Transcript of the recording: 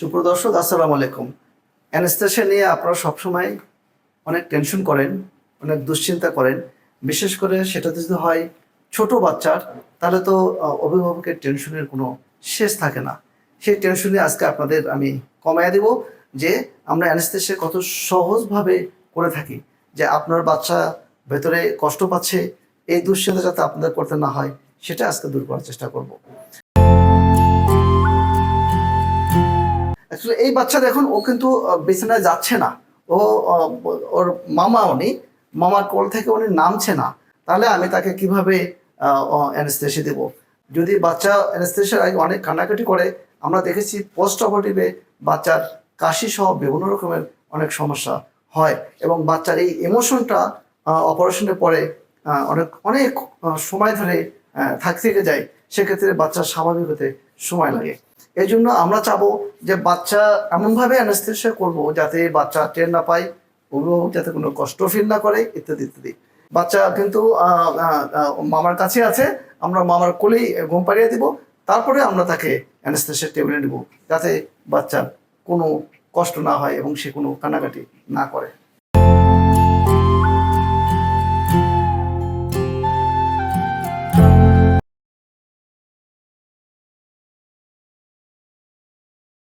সুপ্রদর্শক আসসালামু আলাইকুম। অ্যানেস্থেশিয়া নিয়ে আপনারা সবসময় অনেক টেনশন করেন, অনেক দুশ্চিন্তা করেন। বিশেষ করে সেটা যদি হয় ছোট বাচ্চার, তাহলে তো অভিভাবকের টেনশনের কোনো শেষ থাকে না। সেই টেনশনে আজকে আপনাদের আমি কমাইয়া দেব যে আমরা অ্যানেস্থেশিয়া কত সহজভাবে করে থাকি, যে আপনার বাচ্চা ভেতরে কষ্ট পাচ্ছে, এই দুশ্চিন্তা যাতে আপনাদের করতে না হয়, সেটা আজকে দূর করার চেষ্টা করব। এই বাচ্চা দেখুন ও কিন্তু বিছানায় যাচ্ছে না। ও ওর মামা উনি, মামার কোল থেকে উনি নামছে না। তাহলে আমি তাকে কীভাবে অ্যানেস্থেসি দেব? যদি বাচ্চা অ্যানেস্থেসিয়ার আগে অনেক কান্নাকাটি করে, আমরা দেখেছি পোস্ট অপারেটিভে বাচ্চার কাশি সহ বিভিন্ন রকমের অনেক সমস্যা হয় এবং বাচ্চার এই ইমোশনটা অপারেশনের পরে অনেক অনেক সময় ধরে থাক- থেকে যায়। সেক্ষেত্রে বাচ্চা স্বাভাবিক হতে সময় লাগে। এই জন্য আমরা চাবো যে বাচ্চা এমনভাবে অ্যানাস্থেশিয়া করব যাতে বাচ্চা টের না পায়, অভিভাবক যাতে কোনো কষ্ট ফিল না করে, ইত্যাদি ইত্যাদি। বাচ্চা কিন্তু মামার কাছে আছে, আমরা মামার কোলেই ঘুম পাড়িয়ে দিব, তারপরে আমরা তাকে অ্যানাস্থেশিয়া টেবিলে নেব, যাতে বাচ্চার কোনো কষ্ট না হয় এবং সে কোনো কান্নাকাটি না করে।